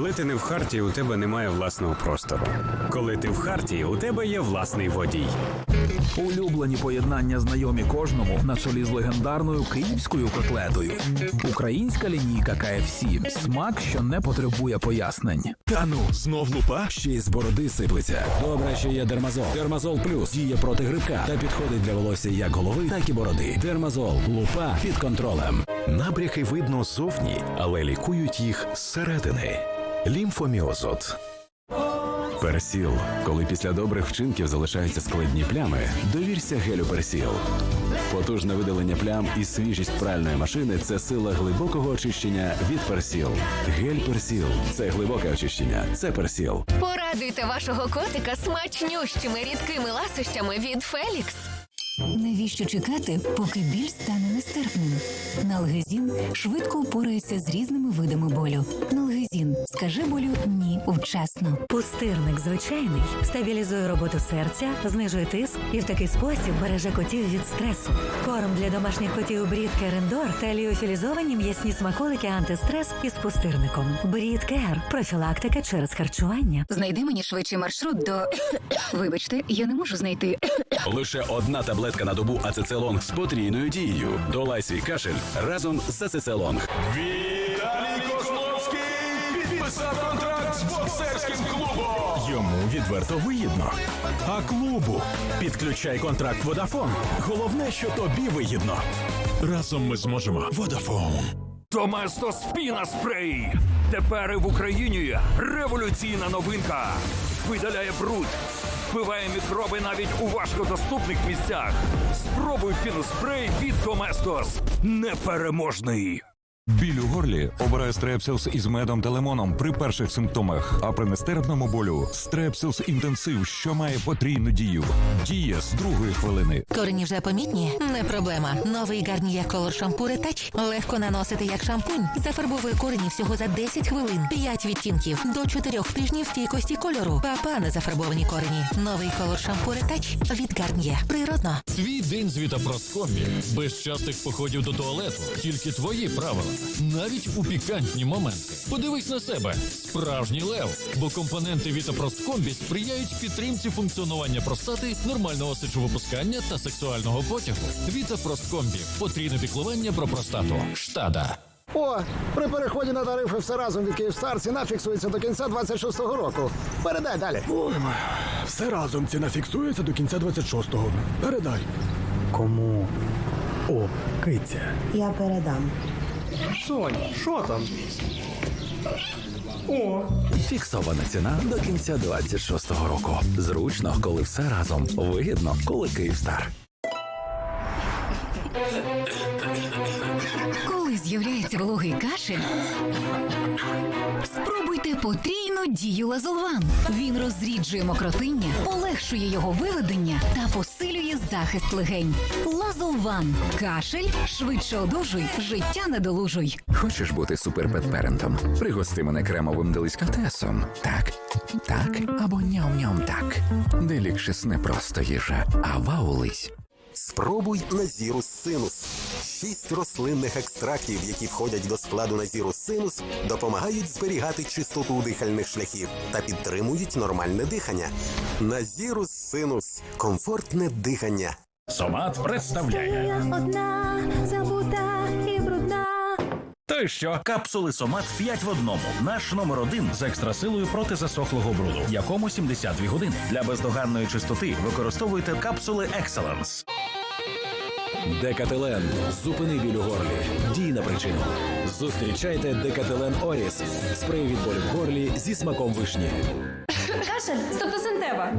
Коли ти не в харті, у тебе немає власного простору. Коли ти в харті, у тебе є власний водій. Улюблені поєднання знайомі кожному на чолі з легендарною київською котлетою. Українська лінійка KFC. Смак, що не потребує пояснень. Та ну, знов лупа? Ще й з бороди сиплеться. Добре, що є Дермазол. Дермазол плюс діє проти грибка та підходить для волосся як голови, так і бороди. Дермазол. Лупа під контролем. Набряки видно зовні, але лікують їх зсередини. Лімфоміозот. Персіл. Коли після добрих вчинків залишаються складні плями, довірся гелю Персіл. Потужне видалення плям і свіжість пральної машини це сила глибокого очищення від Персіл. Гель Персіл це глибоке очищення. Це Персіл. Порадуйте вашого котика смачнющими рідкими ласощами від Фелікс. Навіщо чекати, поки біль стане нестерпним? Налгезін швидко впорається з різними видами болю. Налгезін скажи болю ні вчасно. Пустирник звичайний стабілізує роботу серця, знижує тиск і в такий спосіб береже котів від стресу. Корм для домашніх котів Брід Керендор та ліофілізовані м'ясні смаколики антистрес із пустирником. Брід Кер профілактика через харчування. Знайди мені швидший маршрут до. Вибачте, я не можу знайти. Лише одна таблетка на добу ацецелонг з потрійною дією. Долай свій кашель разом з ацецелонг. Віталій Козловський підписав контракт з боксерським клубом. Йому відверто вигідно. А клубу підключай контракт Водафон. Головне, що тобі вигідно. Разом ми зможемо. Водафон. Томесто Спіна Спрей. Тепер і в Україні революційна новинка. Видаляє бруд, вбиває мікроби навіть у важкодоступних місцях. Спробуй піноспрей від Доместос. Непереможний. Біль у горлі обирає стрепсилс із медом та лимоном при перших симптомах, а при нестерпному болю стрепсилс інтенсив, що має потрійну дію. Діє з другої хвилини. Корені вже помітні? Не проблема. Новий Гарніє Color Shampoo Retouch легко наносити як шампунь. Зафарбовує корені всього за 10 хвилин. 5 відтінків до 4 тижнів стійкості кольору. Папа не зафарбовані корені. Новий Color Shampoo Retouch від Гарніє. Природно. Твій день з Вітапросткомбі. Без частих походів до туалету. Тільки твої правила. Навіть у пікантні моменти. Подивись на себе. Справжній лев. Бо компоненти Вітапросткомбі сприяють підтримці функціонування простати, нормального сечовипускання та сексуального потягу. Вітапросткомбі. Потрійне піклування про простату. Штада. О, при переході на тарифи все разом від Київстар ціна фіксується до кінця 26-го року. Передай далі. Ой, все разом ціна фіксується до кінця 26-го. Передай. Кому? О, киця. Я передам. Сонь, що там? О, Фіксована ціна до кінця 26-го року. Зручно, коли все разом. Вигідно, коли Київстар. Коли з'являється вологий кашель, спробуйте потрійну дію лазолван. Він розріджує мокротиння, полегшує його виведення та посилює захист легень. Лазолван. Кашель швидше одужуй, життя недолужуй. Хочеш бути суперпетперентом? Пригости мене кремовим делікатесом. Так, так або ням-ням так. Делікшес не просто їжа, а ваулись. Спробуй Назірус Синус. Шість рослинних екстрактів, які входять до складу Назірус Синус, допомагають зберігати чистоту дихальних шляхів та підтримують нормальне дихання. Назірус Синус комфортне дихання. Сомат представляє. Одна забута і брудна. То й що? Капсули Сомат 5 в одному. Наш номер один з екстрасилою проти засохлого бруду, якому 72 години. Для бездоганної чистоти використовуйте капсули Excellence. Декателен. Зупини біль у горлі. Дій на причину. Зустрічайте Декателен Оріс. Спрей від болю в горлі зі смаком вишні. Кашель, стептосинтева.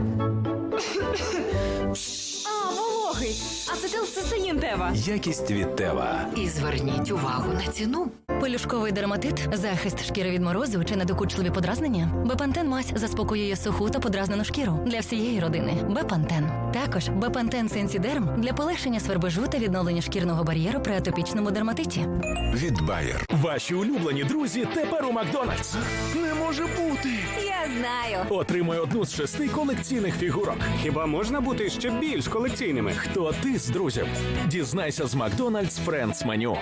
А, вологий. Ацетилцистеїн тева. Якість від Тева. І зверніть увагу на ціну. Пелюшковий дерматит, захист шкіри від морозу чи недокучливі подразнення. Бепантен мазь заспокоює суху та подразнену шкіру для всієї родини. Бепантен. Також Бепантен Сенсідерм для полегшення свербежу та відновлення шкірного бар'єру при атопічному дерматиті. Від Bayer. Ваші улюблені друзі тепер у Макдональдс. Не може бути. Я знаю. Отримай одну з шести колекційних фігурок. Хіба можна бути ще більш колекційними? Хто ти з друзів? Дізнайся з Макдональдс Френдс меню.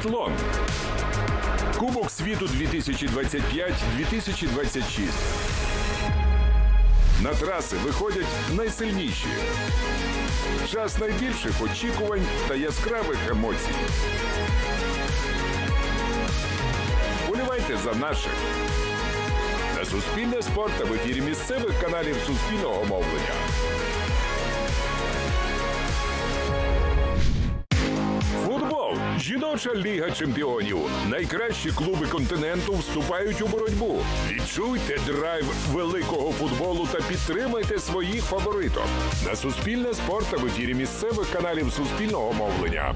Біатлон. Кубок світу 2025-2026. На траси виходять найсильніші. Час найбільших очікувань та яскравих емоцій. Болівайте за наших. На Суспільне спорт та в ефірі місцевих каналів Суспільного мовлення. Жіноча ліга чемпіонів. Найкращі клуби континенту вступають у боротьбу. Відчуйте драйв великого футболу та підтримайте своїх фавориток. На Суспільне спорт та в ефірі місцевих каналів Суспільного мовлення.